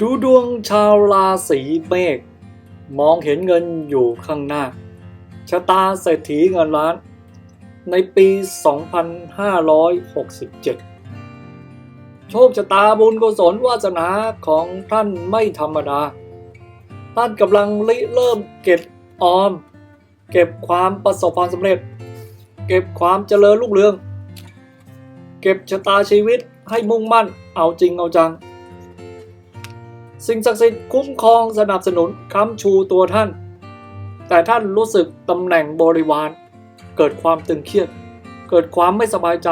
ดูดวงชาวราศีเมษมองเห็นเงินอยู่ข้างหน้า ชะตาเศรษฐีเงินล้าน ในปี 2567 โชคชะตาบุญกุศลวาสนาของท่านไม่ธรรมดา ท่านกำลังริเริ่มเก็บออม เก็บความประสบความสำเร็จ เก็บความเจริญรุ่งเรือง เก็บชะตาชีวิตให้มุ่งมั่นเอาจริงเอาจัง สิ่งศักดิ์สิทธิ์คุ้มครองสนับสนุนค้ำชูตัวท่าน แต่ท่านรู้สึกตำแหน่งบริวาร เกิดความตึงเครียด เกิดความไม่สบายใจ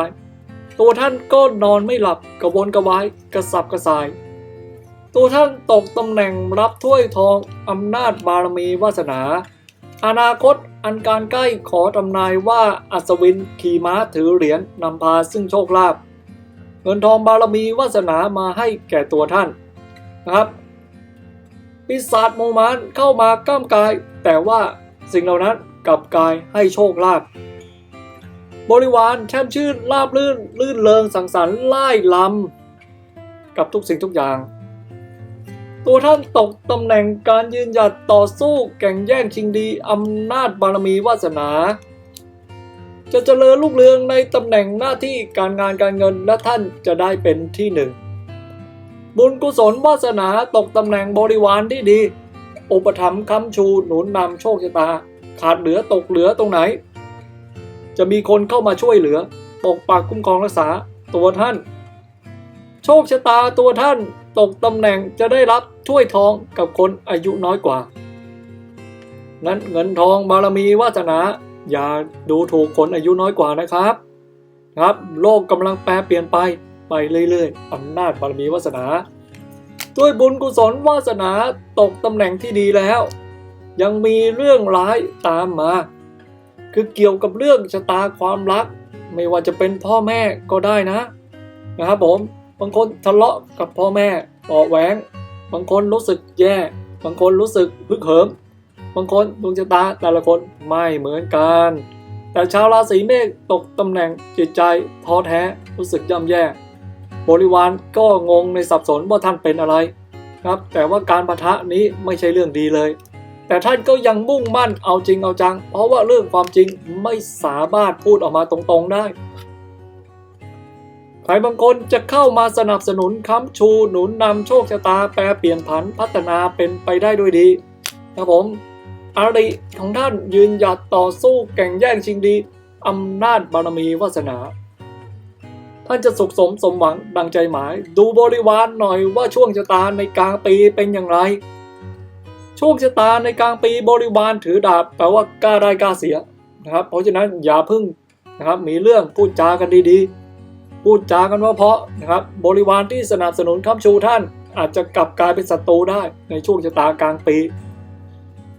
ตัวท่านก็นอนไม่หลับกระวนกระวายกระสับกระส่าย ตัวท่านตกตำแหน่งรับถ้วยทองอำนาจบารมีวาสนา อนาคตอันการใกล้ขอทำนายว่าอัศวินขี่ม้าถือเหรียญนำพาซึ่งโชคลาภเงินทองบารมีวาสนามาให้แก่ตัวท่านนะครับ ปีศาจโมมานเข้ามาก้ามกาย แต่ว่าสิ่งเหล่านั้นกลับกายให้โชคลาภบริวารแช่มชื่นลาบลื่นลื่นเริงสังสรรค์ไล่ลำกับทุกสิ่งทุกอย่าง ตัวท่านตกตำแหน่งการยืนหยัดต่อสู้แข่งแย่งชิงดีอำนาจบารมีวาสนา จะเจริญรุ่งเรืองในตำแหน่งหน้าที่การงานการเงินและท่านจะได้เป็นที่หนึ่ง บุญกุศลวาสนาตกตำแหน่งบริวารที่ดี อุปถัมภ์ค้ำชูหนุนนำโชคชะตา ขาดเหลือตกเหลือตรงไหน จะมีคนเข้ามาช่วยเหลือ ปกปักคุ้มครองรักษาตัวท่าน โชคชะตาตัวท่านตกตำแหน่งจะได้รับถ้วยทองกับคนอายุน้อยกว่า นั้นเงินทองบารมีวาสนา อย่าดูถูกคนอายุน้อยกว่านะครับ ครับ โลกกำลังแปรเปลี่ยนไป ไปเรื่อยๆอำนาจบารมีวาสนาด้วยบุญกุศลวาสนาตกตำแหน่งที่ดีแล้ว ยังมีเรื่องร้ายตามมา คือเกี่ยวกับเรื่องชะตาความรัก ไม่ว่าจะเป็นพ่อแม่ก็ได้นะ นะครับผมบางคนทะเลาะกับพ่อแม่ต่อแหวงบางคนรู้สึกแย่ บางคนรู้สึกฮึกเหิม บางคนดวงชะตาแต่ละคนไม่เหมือนกัน แต่ชาวราศีเมษตกตำแหน่งจิตใจท้อแท้รู้สึกย่ำแย่ บริวารก็งงในสับสนว่าท่านเป็นอะไรครับ แต่ว่าการประทะนี้ไม่ใช่เรื่องดีเลย แต่ท่านก็ยังมุ่งมั่นเอาจริงเอาจัง เพราะว่าเรื่องความจริงไม่สามารถพูดออกมาตรงๆได้ใครบางคนจะเข้ามาสนับสนุนค้ำชูหนุนนำโชคชะตาแปรเปลี่ยนผันพัฒนาเป็นไปได้ด้วยดีครับผมอาริของท่านยืนหยัดต่อสู้แข่งแย่งชิงดีอำนาจบารมีวาสนา ท่านจะสุขสมสมหวังดังใจหมาย ดูบริวารหน่อยว่าช่วงชะตาในกลางปีเป็นอย่างไร ช่วงชะตาในกลางปีบริวารถือดาบแปลว่ากล้าได้กล้าเสียนะครับ เพราะฉะนั้นอย่าพึ่งนะครับมีเรื่องพูดจากันดีๆ พูดจากันว่าเพราะนะครับบริวารที่สนับสนุนค้ำชูท่านอาจจะกลับกลายเป็นศัตรูได้ในช่วงชะตากลางปี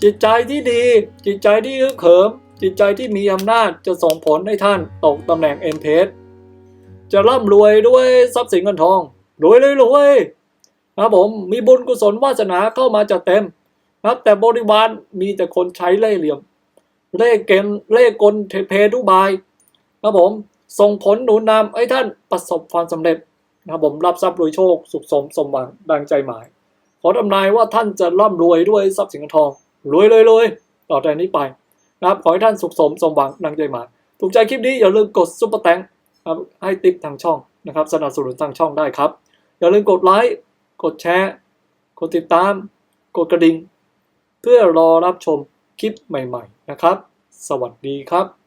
จิตใจที่ดี จิตใจที่ฮึกเหิม จิตใจที่มีอำนาจจะส่งผลให้ท่านตกตำแหน่งเอ็มเพส จะร่ำรวยด้วยทรัพย์สินเงินทองรวยเลยรวยนะครับผมมีบุญกุศลวาสนาเข้ามาจัดเต็มนะครับแต่บริวารมีแต่คนใช้เล่ห์เหลี่ยม เล่เกมเล่กลเพทุบายนะครับผมส่งผลหนุนนำให้ท่านประสบความสำเร็จนะครับผมรับทรัพย์รวยโชค สุขสมสมหวังดังใจหมาย ขอทำนายว่าท่านจะร่ำรวยด้วยทรัพย์สินเงินทองรวยเลยรวยต่อแต่นี้ไปนะครับขอให้ท่านสุขสมสมหวังดังใจหมายถูกใจคลิปนี้อย่าลืมกดซุปเปอร์แตงครับ ให้ติปทางช่องนะครับ สนับสนุนทางช่องได้ครับ อย่าลืมกดไลค์กดแชร์ กดติดตาม กดกระดิ่ง เพื่อรอรับชมคลิปใหม่ ๆ นะครับ สวัสดีครับ